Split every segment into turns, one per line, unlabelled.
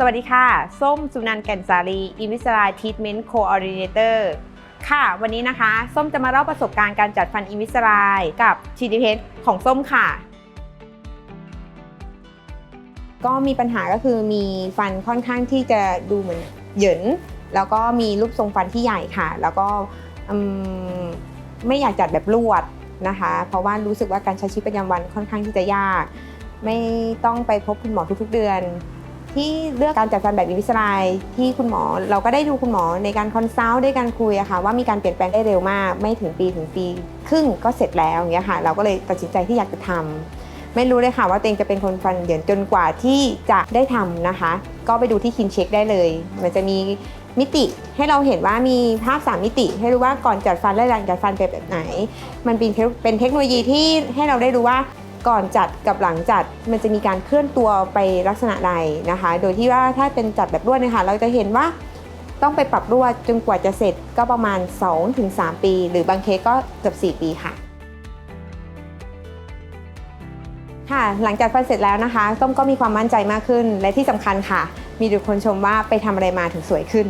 สวัสดีค่ะ ส้มสุนันแก่นสาลีอิมิสรายทีทเมนต์โคออร์ดิเนเตอร์ค่ะ วันนี้นะคะ ส้มจะมาเล่าประสบการณ์การจัดฟันอิมิสรายกับชีดีเพชของส้มค่ะ ก็มีปัญหาก็คือมีฟันค่อนข้างที่จะดูเหมือนเหยิน แล้วก็มีรูปทรงฟันที่ใหญ่ค่ะ แล้วก็ไม่อยากจัดแบบลวดนะคะ เพราะว่ารู้สึกว่าการใช้ชีวิตประจำวันค่อนข้างที่จะยาก ไม่ต้องไปพบคุณหมอทุกๆเดือน ที่เลือกการจัดฟันแบบอินวิสไลที่คุณหมอ เราก็ได้ดูคุณหมอในการคอนซัลท์ได้การคุยอะค่ะว่ามีการเปลี่ยนแปลงได้เร็วมาก ไม่ถึงปีถึงปี ครึ่งก็เสร็จแล้วอย่างเงี้ยค่ะ เราก็เลยตัดสินใจที่อยากจะทำไม่รู้เลยค่ะว่าตัวเองจะเป็นคนฟันเหยินจนกว่าที่จะได้ทำนะคะ ก็ไปดูที่คินเช็คได้เลย มันจะมีมิติให้เราเห็นว่ามีภาพ 3 มิติ ให้รู้ว่าก่อนจัดฟันและหลังจัดฟันเป็นแบบไหน มันเป็นเทคเป็นเทคโนโลยีที่ให้เราได้รู้ว่า ก่อนจัดกับหลังจัดมันจะมีการเคลื่อนตัวไปลักษณะใดนะคะ โดยที่ว่าถ้าเป็นจัดแบบรวดเนี่ยค่ะเราจะเห็นว่าต้องไปปรับรวดจนกว่าจะเสร็จก็ประมาณ 2-3 ปี หรือบางเคสก็เกือบ4 ปีค่ะค่ะ หลังจากฟันเสร็จแล้วนะคะส้มก็มีความมั่นใจมากขึ้น และที่สำคัญค่ะ มีทุกคนชมว่าไปทำอะไรมาถึงสวยขึ้น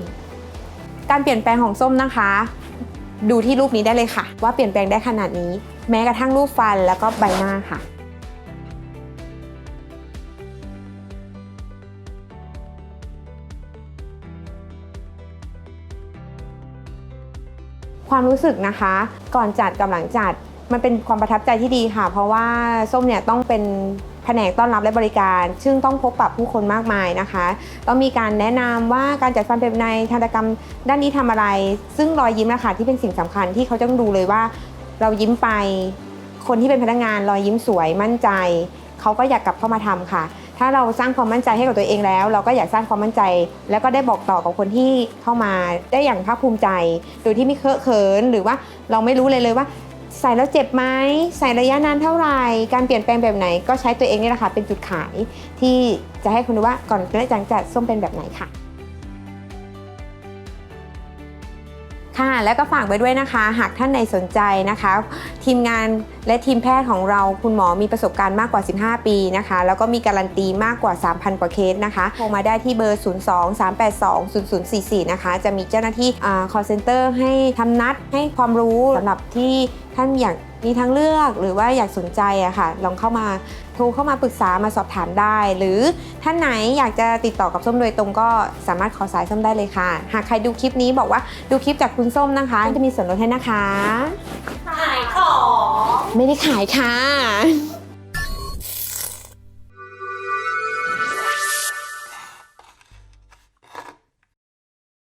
การเปลี่ยนแปลงของส้มนะคะ ดูที่รูปนี้ได้เลยค่ะ ว่าเปลี่ยนแปลงได้ขนาดนี้ แม้กระทั่งรูปฟันแล้วก็ใบหน้าค่ะ ความรู้สึกนะคะ ก่อนจัดกับหลังจัดมันเป็นความประทับใจที่ดีค่ะ เพราะว่าส้มเนี่ยต้องเป็นแผนกต้อนรับและบริการ ซึ่งต้องพบปะผู้คนมากมายนะคะ ต้องมีการแนะนำว่าการจัดฟันเป็นในทันตกรรมด้านนี้ทำอะไร ซึ่งรอยยิ้มนะคะที่เป็นสิ่งสำคัญที่เขาต้องดูเลยว่า เรายิ้มไป คนที่เป็นพนักงานรอยยิ้มสวยมั่นใจ เขาก็อยากกลับเข้ามาทำค่ะ ถ้าเราสร้างความมั่นใจให้กับตัวเองแล้ว เราก็อยากสร้างความมั่นใจ แล้วก็ได้บอกต่อกับคนที่เข้ามาได้อย่างภาคภูมิใจ โดยที่ไม่เคอะเขินหรือว่าเราไม่รู้เลยเลยว่า ใส่แล้วเจ็บไหมใส่ระยะนานเท่าไหร่การเปลี่ยนแปลงแบบไหน ก็ใช้ตัวเองนี่แหละค่ะเป็นจุดขายที่จะให้คุณรู้ว่าก่อนและหลังจากส้มเป็นแบบไหนค่ะ ค่ะแล้วก็ฝากไว้ด้วยนะคะ หากท่านใดนสนใจนะคะ ทีมงานและทีมแพทย์ของเราคุณหมอมีประสบการณ์มากกว่า 15 ปีนะคะ แล้วก็มีการันตีมากกว่า 3,000 กว่าเคสนะคะโทรมาได้ที่เบอร์ 02-382-0044 นะคะ จะมีเจ้าหน้าที่ call center ให้ทำนัดให้ความรู้สำหรับที่ ท่านอยากมีทางเลือกหรือว่าอยากสนใจอะค่ะ ลองเข้ามาโทรเข้ามาปรึกษามาสอบถามได้ หรือท่านไหนอยากจะติดต่อกับส้มโดยตรงก็สามารถขอสายส้มได้เลยค่ะ หากใครดูคลิปนี้บอกว่าดูคลิปจากคุณส้มนะคะ จะมีส่วนลดให้นะคะ
ขายของ
ไม่ได้ขายค่ะ